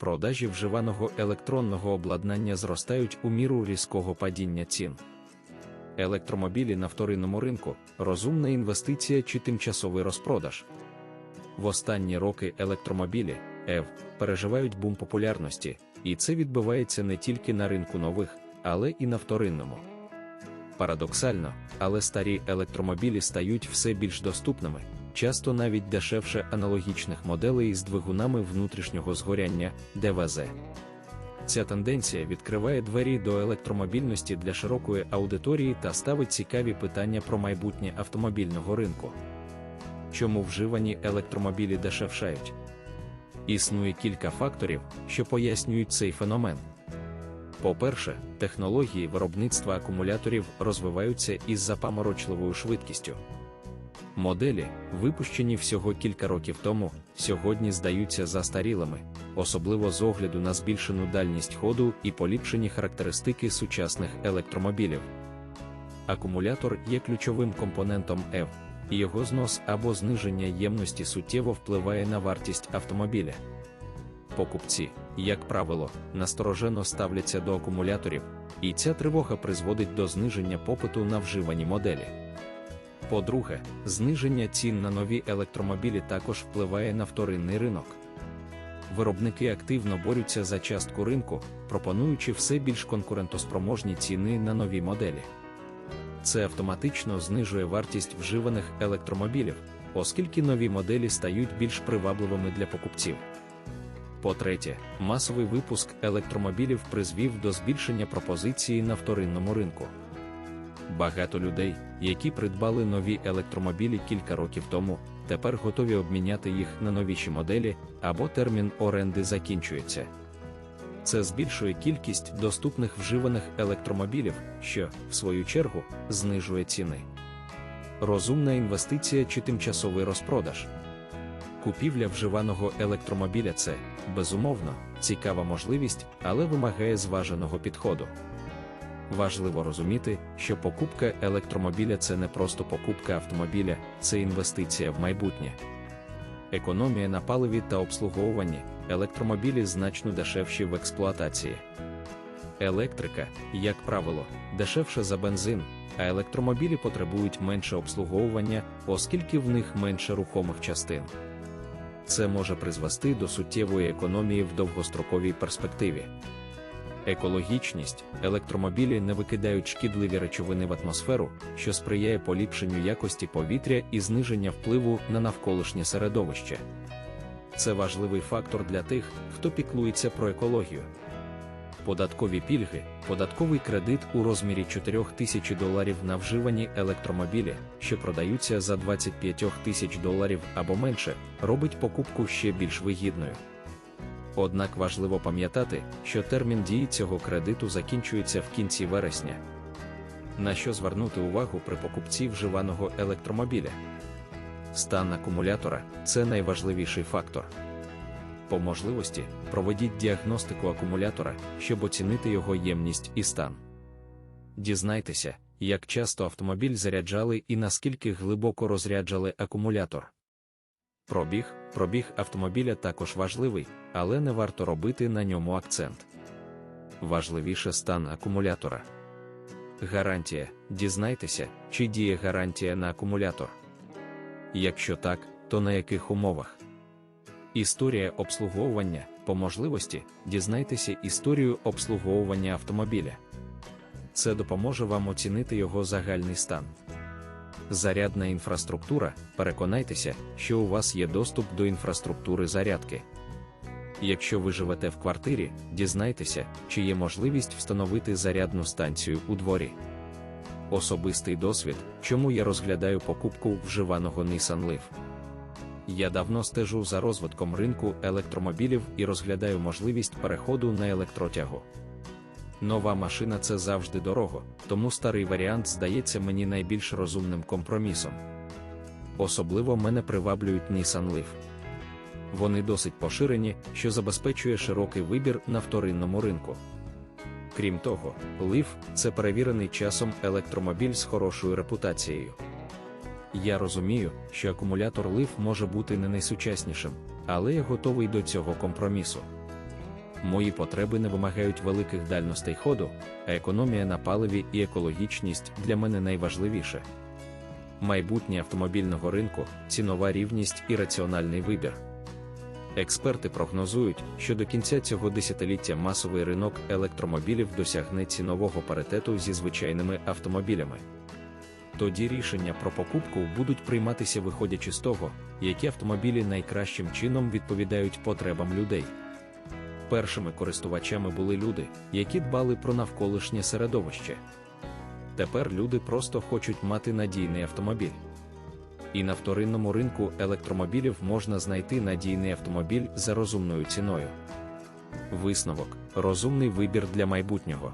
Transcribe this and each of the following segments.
продажі вживаного електронного обладнання зростають у міру різкого падіння цін. Електромобілі на вторинному ринку розумна інвестиція чи тимчасовий розпродаж. В останні роки електромобілі ЕВ переживають бум популярності, і це відбувається не тільки на ринку нових, але і на вторинному. Парадоксально, але старі електромобілі стають все більш доступними, часто навіть дешевше аналогічних моделей з двигунами внутрішнього згоряння ДВЗ. Ця тенденція відкриває двері до електромобільності для широкої аудиторії та ставить цікаві питання про майбутнє автомобільного ринку. Чому вживані електромобілі дешевшають? Існує кілька факторів, що пояснюють цей феномен. По-перше, технології виробництва акумуляторів розвиваються із запаморочливою швидкістю. Моделі, випущені всього кілька років тому, сьогодні здаються застарілими, особливо з огляду на збільшену дальність ходу і поліпшені характеристики сучасних електромобілів. Акумулятор є ключовим компонентом ЕВ, і його знос або зниження ємності суттєво впливає на вартість автомобіля. Покупці, як правило, насторожено ставляться до акумуляторів, і ця тривога призводить до зниження попиту на вживані моделі. По-друге, зниження цін на нові електромобілі також впливає на вторинний ринок. Виробники активно борються за частку ринку, пропонуючи все більш конкурентоспроможні ціни на нові моделі. Це автоматично знижує вартість вживаних електромобілів, оскільки нові моделі стають більш привабливими для покупців. По-третє, масовий випуск електромобілів призвів до збільшення пропозиції на вторинному ринку. Багато людей, які придбали нові електромобілі кілька років тому, тепер готові обміняти їх на новіші моделі або термін оренди закінчується. Це збільшує кількість доступних вживаних електромобілів, що, в свою чергу, знижує ціни. Розумна інвестиція чи тимчасовий розпродаж. Купівля вживаного електромобіля це, безумовно, цікава можливість, але вимагає зваженого підходу. Важливо розуміти, що покупка електромобіля це не просто покупка автомобіля, це інвестиція в майбутнє. Економія на паливі та обслуговуванні, електромобілі значно дешевші в експлуатації. Електрика, як правило, дешевша за бензин, а електромобілі потребують менше обслуговування, оскільки в них менше рухомих частин. Це може призвести до суттєвої економії в довгостроковій перспективі. Екологічність електромобілі не викидають шкідливі речовини в атмосферу, що сприяє поліпшенню якості повітря і зниження впливу на навколишнє середовище. Це важливий фактор для тих, хто піклується про екологію. Податкові пільги, податковий кредит у розмірі 4 тисяч доларів на вживані електромобілі, що продаються за 25 тисяч доларів або менше, робить покупку ще більш вигідною. Однак важливо пам'ятати, що термін дії цього кредиту закінчується в кінці вересня. На що звернути увагу при покупці вживаного електромобіля? Стан акумулятора це найважливіший фактор. По можливості, проведіть діагностику акумулятора, щоб оцінити його ємність і стан. Дізнайтеся, як часто автомобіль заряджали і наскільки глибоко розряджали акумулятор. Пробіг, пробіг автомобіля також важливий, але не варто робити на ньому акцент. Важливіше стан акумулятора. Гарантія. Дізнайтеся, чи діє гарантія на акумулятор. Якщо так, то на яких умовах? Історія обслуговування по можливості дізнайтеся історію обслуговування автомобіля. Це допоможе вам оцінити його загальний стан. Зарядна інфраструктура. Переконайтеся, що у вас є доступ до інфраструктури зарядки. Якщо ви живете в квартирі, дізнайтеся, чи є можливість встановити зарядну станцію у дворі. Особистий досвід, чому я розглядаю покупку вживаного Nissan Leaf. Я давно стежу за розвитком ринку електромобілів і розглядаю можливість переходу на електротягу. Нова машина це завжди дорого, тому старий варіант здається мені найбільш розумним компромісом. Особливо мене приваблюють Nissan Leaf. Вони досить поширені, що забезпечує широкий вибір на вторинному ринку. Крім того, Leaf – це перевірений часом електромобіль з хорошою репутацією. Я розумію, що акумулятор Leaf може бути не найсучаснішим, але я готовий до цього компромісу. Мої потреби не вимагають великих дальностей ходу, а економія на паливі і екологічність для мене найважливіше. Майбутнє автомобільного ринку, цінова рівність і раціональний вибір. Експерти прогнозують, що до кінця цього десятиліття масовий ринок електромобілів досягне цінового паритету зі звичайними автомобілями. Тоді рішення про покупку будуть прийматися виходячи з того, які автомобілі найкращим чином відповідають потребам людей. Першими користувачами були люди, які дбали про навколишнє середовище. Тепер люди просто хочуть мати надійний автомобіль. І на вторинному ринку електромобілів можна знайти надійний автомобіль за розумною ціною. Висновок розумний вибір для майбутнього.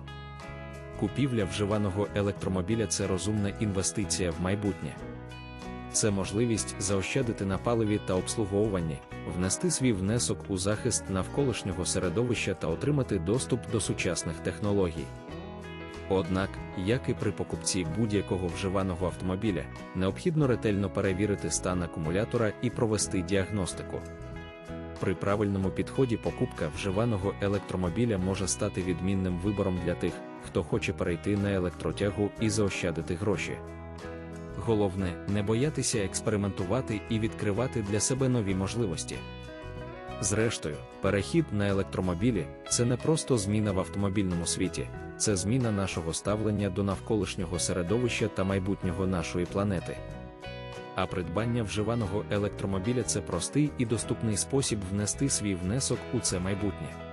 Купівля вживаного електромобіля це розумна інвестиція в майбутнє. Це можливість заощадити на паливі та обслуговуванні, внести свій внесок у захист навколишнього середовища та отримати доступ до сучасних технологій. Однак, як і при покупці будь-якого вживаного автомобіля, необхідно ретельно перевірити стан акумулятора і провести діагностику. При правильному підході покупка вживаного електромобіля може стати відмінним вибором для тих, хто хоче перейти на електротягу і заощадити гроші. Головне не боятися експериментувати і відкривати для себе нові можливості. Зрештою, перехід на електромобілі це не просто зміна в автомобільному світі, це зміна нашого ставлення до навколишнього середовища та майбутнього нашої планети. А придбання вживаного електромобіля це простий і доступний спосіб внести свій внесок у це майбутнє.